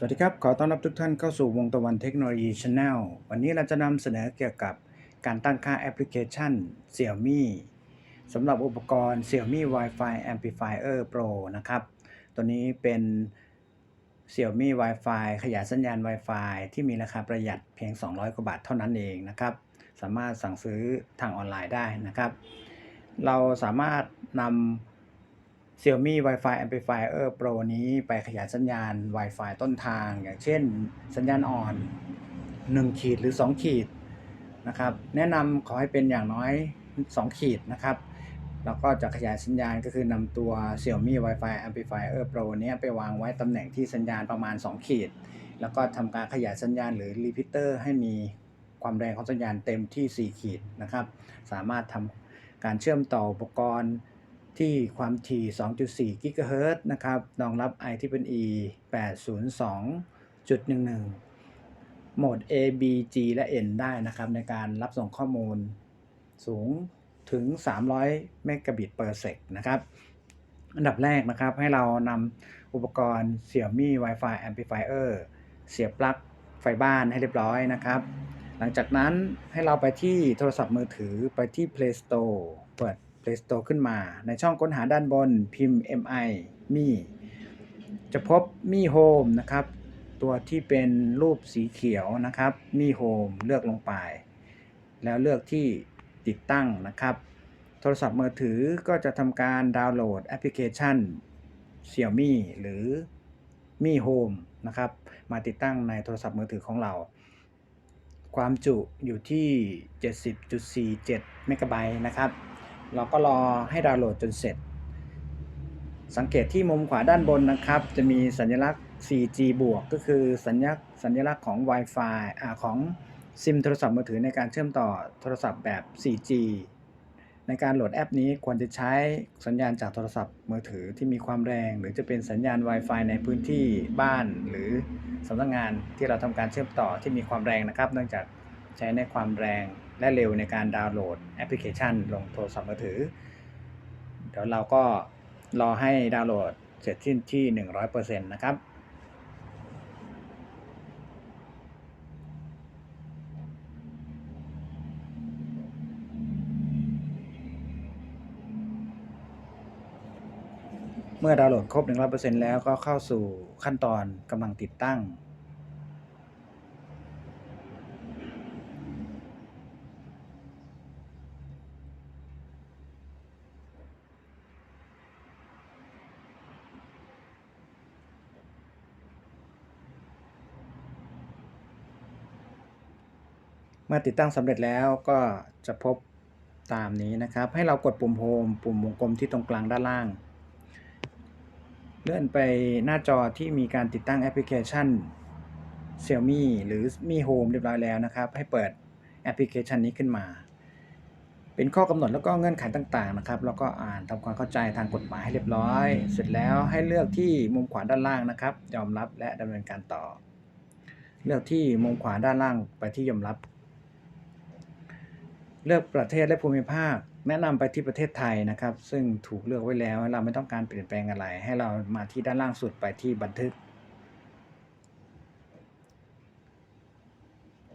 สวัสดีครับ ขอต้อนรับทุกท่านเข้าสู่วงตะวันเทคโนโลยีช n แนลวันนี้เราจะนำเสนอเกี่ยวกับการตั้งค่าแอปพลิเคชัน Xiaomi สำหรับอุปกรณ์ Xiaomi Wi-Fi Amplifier Pro นะครับ ตัวนี้เป็น Xiaomi Wi-Fi ขยายสัญญาณ Wi-Fi ที่มีราคาประหยัดเพียง 200 กว่าบาทเท่านั้นเองนะครับ สามารถสั่งซื้อทางออนไลน์ได้นะครับ เราสามารถนำ Xiaomi Wi-Fi Amplifier Pro นี้ไปขยายสัญญาณ Wi-Fi ต้นทาง อย่างเช่น สัญญาณอ่อน 1 ขีดหรือ 2 ขีดนะครับ แนะนำขอให้เป็นอย่างน้อย 2 ขีดนะครับ แล้วก็จะขยายสัญญาณก็คือนำตัว Xiaomi Wi-Fi Amplifier Pro นี้ไปวางไว้ตำแหน่งที่สัญญาณประมาณ 2 ขีด แล้วก็ทำการขยายสัญญาณหรือ repeater ให้มีความแรงของสัญญาณเต็มที่ 4 ขีดนะครับ สามารถทำการเชื่อมต่ออุปกรณ์ ที่ความถี่ 2.4กิกะเฮิรตซ์นะครับรองรับ IEEE 802.11 โหมด A B G และ N ได้นะครับในการรับส่งข้อมูลสูงถึง 300 เมกะบิต per sec นะครับ อันดับแรกนะครับให้เรานำอุปกรณ์ Xiaomi Wi-Fi Amplifier เสียบปลั๊กไฟบ้านให้เรียบร้อยนะครับ หลังจากนั้นให้เราไปที่โทรศัพท์มือถือไปที่ Play Store เปิด Play Store ขึ้นมา ในช่องค้นหาด้านบนพิมพ์ MI มีจะพบมี Home นะครับ ตัวที่เป็นรูปสีเขียวนะครับ มี Home เลือกลงไป แล้วเลือกที่ติดตั้งนะครับ โทรศัพท์มือถือก็จะทำการดาวน์โหลดแอปพลิเคชัน Xiaomi หรือ Mi Home นะครับ มาติดตั้งในโทรศัพท์มือถือของเรา ความจุอยู่ที่ 70.47 เมกะไบต์นะครับ เราก็รอให้ดาวน์โหลดจนเสร็จ สังเกตที่มุมขวาด้านบนนะครับ จะมีสัญลักษณ์ 4G บวกก็คือสัญลักษณ์สัญลักษณ์ของ Wi-Fi อ่าของซิมโทรศัพท์มือถือในการเชื่อมต่อโทรศัพท์แบบ 4G ในการโหลดแอปนี้ควรจะใช้สัญญาณจากโทรศัพท์มือถือที่มีความแรง หรือจะเป็นสัญญาณ Wi-Fi ในพื้นที่บ้านหรือสำนักงานที่เราทำการเชื่อมต่อที่มีความแรงนะครับ เนื่องจากใช้ในความแรง และเร็วในการดาวน์โหลดแอปพลิเคชัน ลงโทรศัพท์มือถือ เดี๋ยวเราก็รอให้ดาวน์โหลดเสร็จสิ้นที่ 100%นะครับเมื่อดาวน์โหลดครบ 100%แล้วก็เข้าสู่ขั้นตอนกำลังติดตั้ง เมื่อติดตั้งสำเร็จแล้วก็จะพบตามนี้นะครับ ให้เรากดปุ่มโฮมปุ่มวงกลมที่ตรงกลางด้านล่าง เลื่อนไปหน้าจอที่มีการติดตั้งแอปพลิเคชัน Xiaomi หรือ Mi Home เรียบร้อยแล้วนะครับ ให้เปิดแอปพลิเคชันนี้ขึ้นมา เป็นข้อกำหนดแล้วก็เงื่อนไขต่างๆนะครับ แล้วก็อ่านทำความเข้าใจทางกฎหมายให้เรียบร้อย เสร็จแล้วให้เลือกที่มุมขวาด้านล่างนะครับ ยอมรับและดำเนินการต่อ เลือกที่มุมขวาด้านล่างไปที่ยอมรับ เลือกประเทศและภูมิภาค แนะนำไปที่ประเทศไทยนะครับ ซึ่งถูกเลือกไว้แล้ว เราไม่ต้องการเปลี่ยนแปลงอะไร ให้เรามาที่ด้านล่างสุดไปที่บันทึก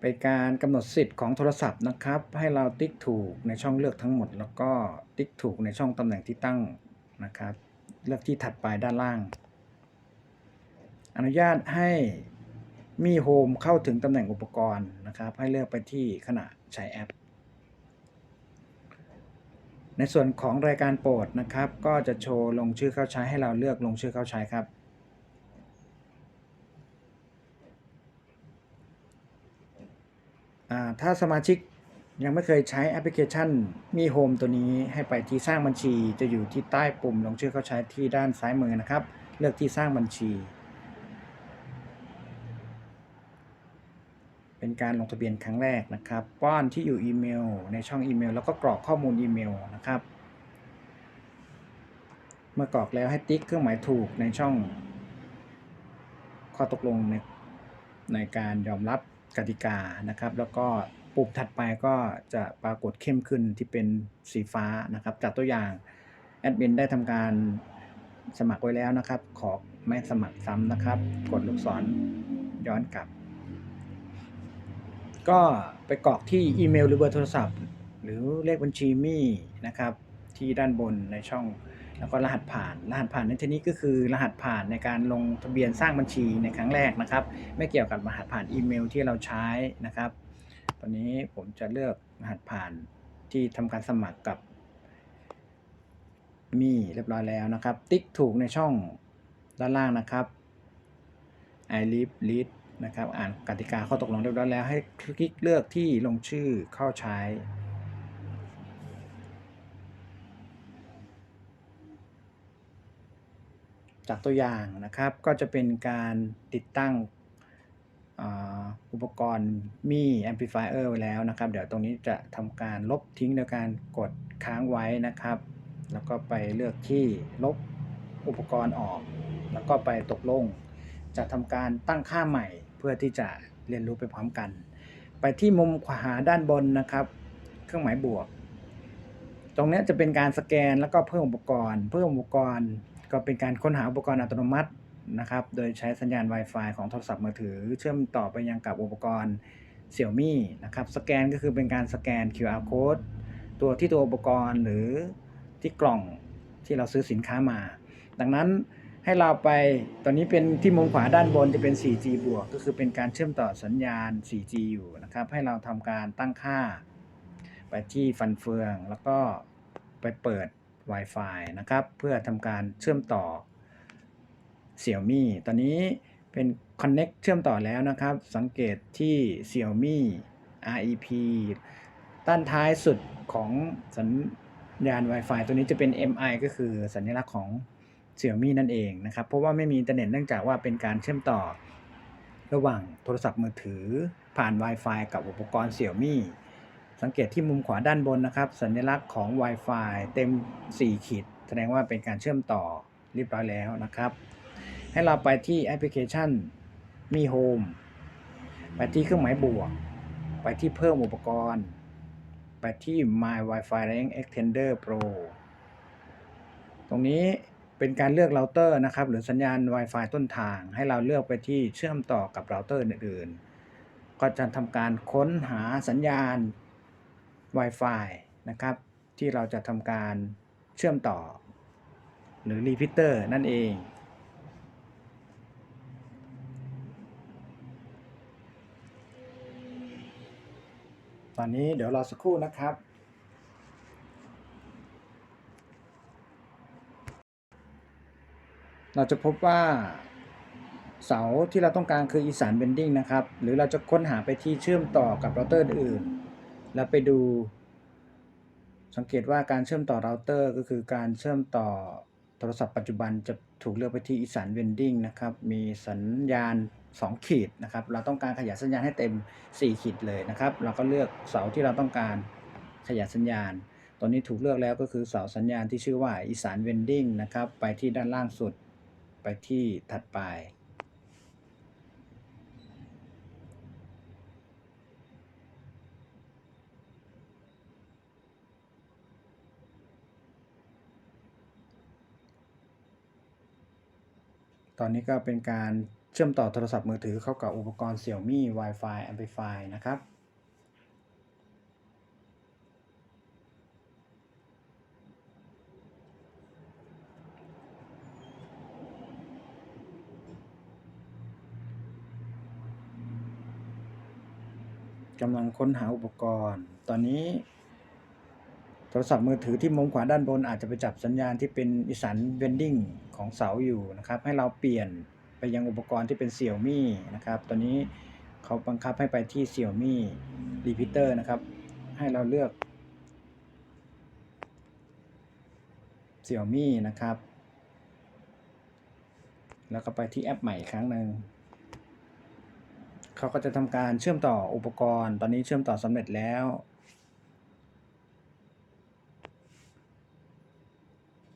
เป็นการกำหนดสิทธิ์ของโทรศัพท์นะครับ ให้เราติ๊กถูกในช่องเลือกทั้งหมด แล้วก็ติ๊กถูกในช่องตำแหน่งที่ตั้งนะครับ เลือกที่ถัดไปด้านล่าง อนุญาตให้มีโฮมเข้าถึงตำแหน่งอุปกรณ์นะครับ ให้เลือกไปที่ขณะใช้แอป ในส่วนของรายการโปรดนะครับ ก็จะโชว์ลงชื่อเข้าใช้ให้เราเลือกลงชื่อเข้าใช้ครับอ่าถ้าสมาชิกยังไม่เคยใช้แอปพลิเคชันมีโฮมตัวนี้ให้ไปที่สร้างบัญชีจะอยู่ที่ใต้ปุ่มลงชื่อเข้าใช้ที่ด้านซ้ายมือนะครับ เลือกที่สร้างบัญชี เป็นการลงทะเบียนครั้งแรกนะครับ ป้อนที่อยู่อีเมล ในช่องอีเมล แล้วก็กรอกข้อมูลอีเมลนะครับ เมื่อกรอกแล้วให้ติ๊กเครื่องหมายถูกในช่อง ข้อตกลงในในการยอมรับกติกานะครับ แล้วก็ปุ่มถัดไปก็จะปรากฏเข้มขึ้นที่เป็นสีฟ้านะครับ จากตัวอย่างแอดมินได้ทำการสมัครไว้แล้วนะครับ ขอไม่สมัครซ้ำนะครับ กดลูกศรย้อนกลับ ก็ไปกรอกที่อีเมลหรือเบอร์โทรศัพท์ หรือเลขบัญชีมี่นะครับที่ด้านบนในช่อง แล้วก็รหัสผ่าน รหัสผ่านในที่นี้ก็คือรหัสผ่านในการลงทะเบียนสร้างบัญชีในครั้งแรกนะครับ ไม่เกี่ยวกับรหัสผ่านอีเมลที่เราใช้นะครับ ตอนนี้ผมจะเลือกรหัสผ่านที่ทำการสมัครกับมีเรียบร้อยแล้วนะครับ ติ๊กถูกในช่องด้านล่างนะครับ I live lead นะครับอ่านกติกาข้อตกลงเรียบร้อยแล้วให้คลิกเลือกที่ลงชื่อเข้าใช้จากตัวอย่างนะครับก็จะเป็นการติดตั้งอุปกรณ์มี amplifier ไว้แล้วนะครับ เดี๋ยวตรงนี้จะทำการลบทิ้งโดยการกดค้างไว้นะครับ แล้วก็ไปเลือกที่ลบอุปกรณ์ออก แล้วก็ไปตกลง จะทำการตั้งค่าใหม่ เพื่อที่จะเรียนรู้ไปพร้อมกัน ไปที่มุมขวาด้านบนนะครับ เครื่องหมายบวก ตรงนี้จะเป็นการสแกนแล้วก็เพิ่มอุปกรณ์ เพิ่มอุปกรณ์ก็เป็นการค้นหาอุปกรณ์อัตโนมัตินะครับ โดยใช้สัญญาณ Wi-Fi ของโทรศัพท์มือถือ เชื่อมต่อไปยังกับอุปกรณ์ Xiaomi นะครับ สแกนก็คือเป็นการสแกน QR code ตัวที่ตัวอุปกรณ์หรือที่กล่องที่เราซื้อสินค้ามา ดังนั้น ให้เราไปตอนนี้เป็นที่มุมขวาด้านบนจะเป็น 4G บวก ก็คือเป็นการเชื่อมต่อสัญญาณ 4G อยู่นะครับ ให้เราทำการตั้งค่า ไปที่ฟันเฟือง แล้วก็ไปเปิด Wi-Fi นะครับ เพื่อทำการเชื่อมต่อ Xiaomi ตอนนี้เป็น Connect เชื่อมต่อแล้วนะครับ สังเกตที่ Xiaomi REP ด้านท้ายสุดของสัญญาณ Wi-Fi ตัวนี้จะเป็น MI ก็คือสัญลักษณ์ของ Xiaomi นั่นเองนะครับเพราะว่าไม่มีอินเทอร์เน็ตเนื่องจากว่าเป็นการเชื่อมต่อ ระหว่างโทรศัพท์มือถือ ผ่าน Wi-Fi กับอุปกรณ์ Xiaomi สังเกตที่มุมขวาด้านบนนะครับ สัญลักษณ์ของ Wi-Fi เต็ม 4 ขีด แสดงว่าเป็นการเชื่อมต่อเรียบร้อยแล้วนะครับ ให้เราไปที่แอปพลิเคชันมี Home ไปที่เครื่องหมายบวก ไปที่เพิ่มอุปกรณ์ ไปที่ My Wi-Fi Rank Extender Pro ตรงนี้ เป็นการเลือกเราเตอร์นะครับ หรือสัญญาณ Wi-Fi ต้นทาง ให้เราเลือกไปที่เชื่อมต่อกับเราเตอร์อื่นๆ ก็จะทำการค้นหาสัญญาณ Wi-Fi นะครับ ที่เราจะทำการเชื่อมต่อ หรือ repeater นั่นเองตอนนี้เดี๋ยวรอสักครู่นะครับ เราจะพบว่าเสาที่เราต้องการคืออีสานเบนดิ้งนะครับ หรือเราจะค้นหาไปที่เชื่อมต่อกับเราเตอร์อื่น แล้วไปดู สังเกตว่าการเชื่อมต่อเราเตอร์ก็คือการเชื่อมต่อโทรศัพท์ปัจจุบันจะถูกเลือกไปที่อีสานเวนดิ้งนะครับ มีสัญญาณ 2 ขีดนะครับ เราต้องการขยายสัญญาณให้เต็ม 4 ขีดเลยนะครับ เราก็เลือกเสาที่เราต้องการขยายสัญญาณตอนนี้ถูกเลือกแล้วก็คือเสาสัญญาณที่ชื่อว่าอีสานเวนดิ้งนะครับ ไปที่ด้านล่างสุด ไปที่ถัดไป ตอนนี้ก็เป็นการเชื่อมต่อโทรศัพท์มือถือเข้ากับอุปกรณ์ Xiaomi Wi-Fi Amplify นะครับ กำลังค้นหาอุปกรณ์ ตอนนี้ โทรศัพท์มือถือที่มุมขวาด้านบนอาจจะไปจับสัญญาณที่เป็นอีสานเวนดิ้งของเสาอยู่นะครับ ให้เราเปลี่ยนไปยังอุปกรณ์ที่เป็น Xiaomi นะครับ ตอนนี้เขาบังคับให้ไปที่ Xiaomi Repeater นะครับ ให้เราเลือก Xiaomi นะครับ แล้วก็ไปที่แอปใหม่อีกครั้งหนึ่ง เขาก็จะทำการเชื่อมต่ออุปกรณ์ ตอนนี้เชื่อมต่อสำเร็จแล้ว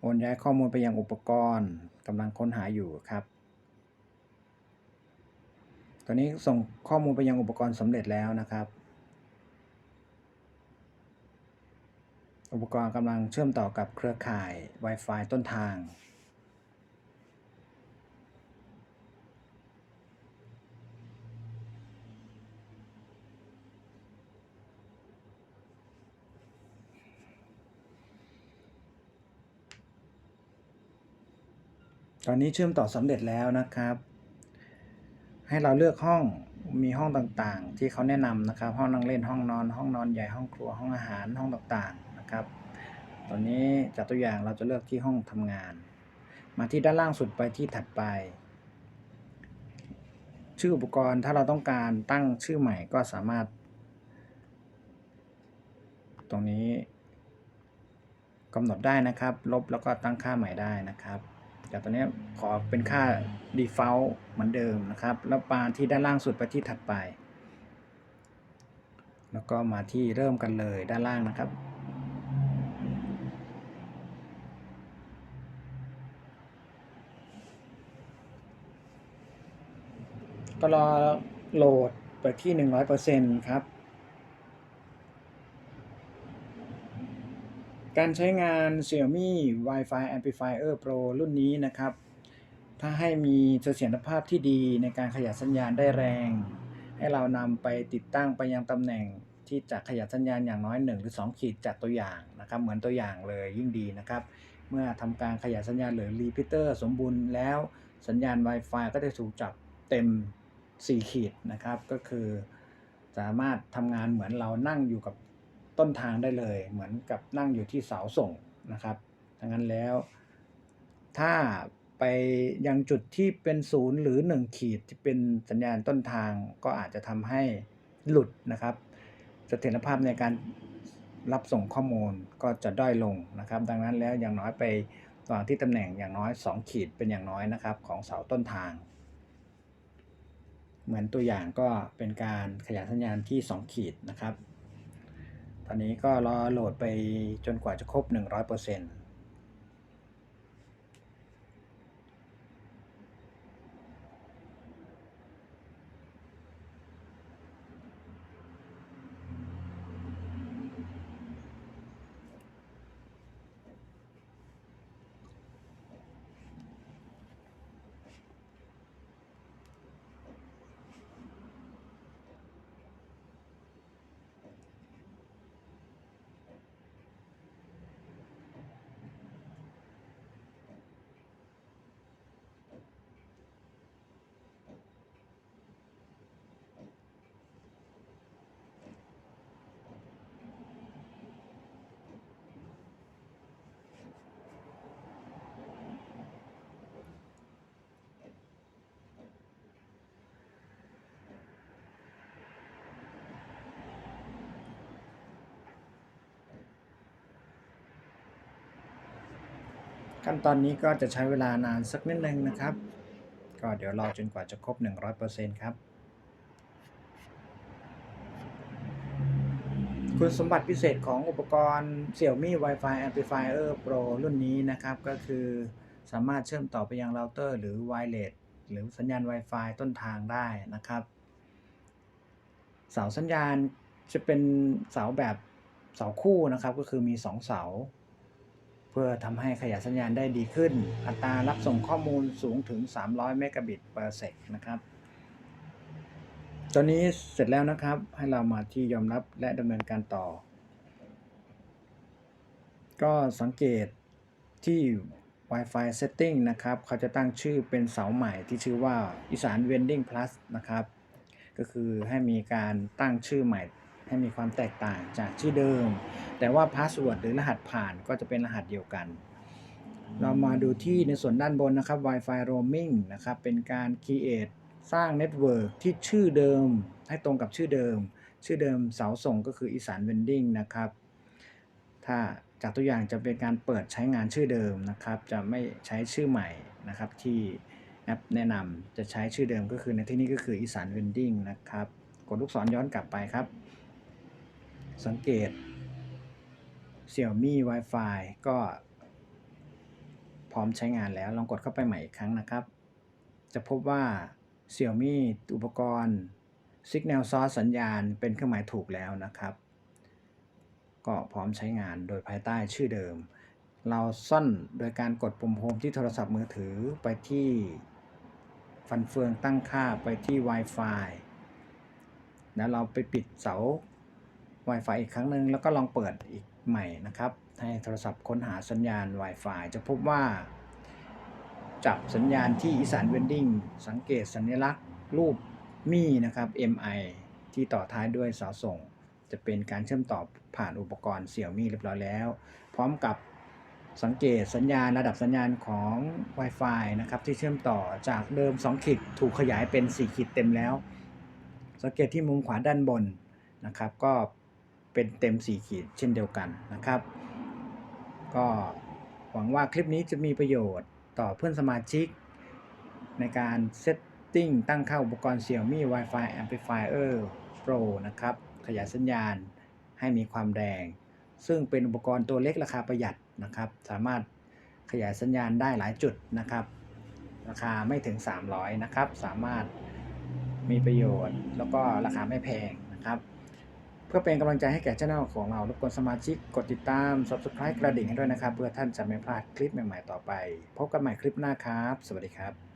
โอนย้ายข้อมูลไปยังอุปกรณ์กำลังค้นหาอยู่ครับ ตอนนี้ส่งข้อมูลไปยังอุปกรณ์สำเร็จแล้วนะครับ อุปกรณ์กำลังเชื่อมต่อกับเครือข่าย Wi-Fi ต้นทาง ตอนนี้เชื่อมต่อสำเร็จแล้วนะครับ ให้เราเลือกห้องมีห้องต่างๆ ที่เขาแนะนำนะครับ ห้องนั่งเล่นห้องนอน ห้องนอนใหญ่ห้องครัวห้องอาหารห้องต่างๆนะครับ ตอนนี้จากตัวอย่างเราจะเลือกที่ห้องทำงาน มาที่ด้านล่างสุดไปที่ถัดไป ชื่ออุปกรณ์ถ้าเราต้องการตั้งชื่อใหม่ก็สามารถ ตรงนี้กำหนดได้นะครับ ลบแล้วก็ตั้งค่าใหม่ได้นะครับ แต่ตอนนี้ขอเป็นค่า default เหมือนเดิมนะครับ แล้วมาที่ด้านล่างสุดไปที่ถัดไป แล้วก็มาที่เริ่มกันเลยด้านล่างนะครับ ก็รอโหลดไปที่ 100%ครับ การใช้งาน Xiaomi Wi-Fi Amplifier Pro รุ่นนี้นะครับ ถ้าให้มีเสถียรภาพที่ดีในการขยายสัญญาณได้แรง ให้เรานำไปติดตั้งไปยังตำแหน่งที่จะขยายสัญญาณอย่างน้อย 1 หรือ 2 ขีดจากตัวอย่างนะครับ เหมือนตัวอย่างเลยยิ่งดีนะครับ เมื่อทำการขยายสัญญาณหรือรีพิเตอร์สมบูรณ์แล้วสัญญาณ Wi-Fi ก็จะถูกจับเต็ม 4 ขีดนะครับ ก็คือสามารถทำงานเหมือนเรานั่งอยู่กับ ต้นทางได้เลย เหมือนกับนั่งอยู่ที่เสาส่งนะครับดังนั้นแล้ว ถ้าไปยังจุดที่เป็นศูนย์หรือ 1 ขีดที่เป็นสัญญาณต้นทางก็อาจจะทำให้หลุดนะครับเสถียรภาพในการรับส่งข้อมูลก็จะด้อยลงนะครับ ดังนั้นแล้วอย่างน้อยไปวางที่ตำแหน่งอย่างน้อย 2 ขีดเป็นอย่างน้อยนะครับ ของเสาต้นทาง เหมือนตัวอย่างก็เป็นการขยายสัญญาณที่ 2 ขีดนะครับ อนนี้ก็รอโหลดไปจนกว่าจะครบ 100% ขั้นตอนนี้ก็จะใช้เวลานานสักนิดนึงนะครับ ก็เดี๋ยวรอจนกว่าจะครบ 100%ครับคุณสมบัติพิเศษของอุปกรณ์ Xiaomi Wi-Fi Amplifier Pro รุ่นนี้นะครับ ก็คือสามารถเชื่อมต่อไปยังเราเตอร์ หรือ Wireless หรือสัญญาณ Wi-Fi ต้นทางได้นะครับ เสาสัญญาณจะเป็นเสาแบบเสาคู่นะครับ ก็คือมี 2 เสา เพื่อทำให้ขยายสัญญาณได้ดีขึ้น อัตรารับส่งข้อมูลสูงถึง 300 เมกะบิต per sec นะครับ ตอนนี้เสร็จแล้วนะครับ ให้เรามาที่ยอมรับและดำเนินการต่อ ก็สังเกตที่ Wi-Fi Setting นะครับ เขาจะตั้งชื่อเป็นเสาใหม่ที่ชื่อว่าอีสาน Vending Plus นะครับ ก็คือให้มีการตั้งชื่อใหม่ ให้มีความแตกต่างจากชื่อเดิม แต่ว่าพาสเวิร์ดหรือรหัสผ่านก็จะเป็นรหัสเดียวกัน เรามาดูที่ในส่วนด้านบนนะครับ Wi-Fi Roaming นะครับ เป็นการ create สร้างเน็ตเวิร์กที่ชื่อเดิมให้ตรงกับชื่อเดิม ชื่อเดิมเสาส่งก็คืออีสาน Vending นะครับ ถ้าจากตัวอย่างจะเป็นการเปิดใช้งานชื่อเดิมนะครับ จะไม่ใช้ชื่อใหม่นะครับที่แอปแนะนำจะใช้ชื่อเดิมก็คือในที่นี้ก็คืออีสาน Vending นะครับ กดลูกศรย้อนกลับไปครับ สังเกต Xiaomi Wi-Fi ก็พร้อมใช้งานแล้ว ลองกดเข้าไปใหม่อีกครั้งนะครับ จะพบว่า Xiaomi อุปกรณ์ Signal Source สัญญาณเป็นเครื่องหมายถูกแล้วนะครับ ก็พร้อมใช้งานโดยภายใต้ชื่อเดิม เราซ่อนโดยการกดปุ่มโฮมที่โทรศัพท์มือถือไปที่ฟันเฟืองตั้งค่าไปที่ Wi-Fi แล้วเราไปปิดเสา Wi-Fi อีกครั้งหนึ่งแล้วก็ลองเปิดอีกใหม่นะครับ ให้โทรศัพท์ค้นหาสัญญาณ Wi-Fi จะพบว่า จับสัญญาณที่อีสานเวนดิ้งสังเกตสัญลักษณ์รูปมี่นะครับ MI ที่ต่อท้ายด้วยเสาส่ง จะเป็นการเชื่อมต่อผ่านอุปกรณ์เสี่ยวมี่เรียบร้อยแล้ว พร้อมกับสังเกตสัญญาณระดับสัญญาณของ Wi-Fi นะครับที่เชื่อมต่อจากเดิม 2 ขีดถูกขยายเป็น 4 ขีดเต็มแล้ว สังเกตที่มุมขวาด้านบนนะครับ ก็ เป็นเต็ม 4 ขีดเช่นเดียวกันนะครับ ก็หวังว่าคลิปนี้จะมีประโยชน์ต่อเพื่อนสมาชิก ในการเซตติ้งตั้งค่าอุปกรณ์ Xiaomi Wi-Fi Amplifier Pro นะครับ ขยายสัญญาณให้มีความแรง ซึ่งเป็นอุปกรณ์ตัวเล็กราคาประหยัดนะครับ สามารถขยายสัญญาณได้หลายจุดนะครับ ราคาไม่ถึง 300 นะครับ สามารถมีประโยชน์แล้วก็ราคาไม่แพงนะครับ พื่อเป็นกำลังใจให้แก่ช่องของเรารบกวนสมาชิกกดติดตาม Subscribe กระดิ่งให้ด้วยนะครับ เพื่อท่านจะไม่พลาดคลิปใหม่ๆต่อไป พบกันใหม่คลิปหน้าครับ สวัสดีครับ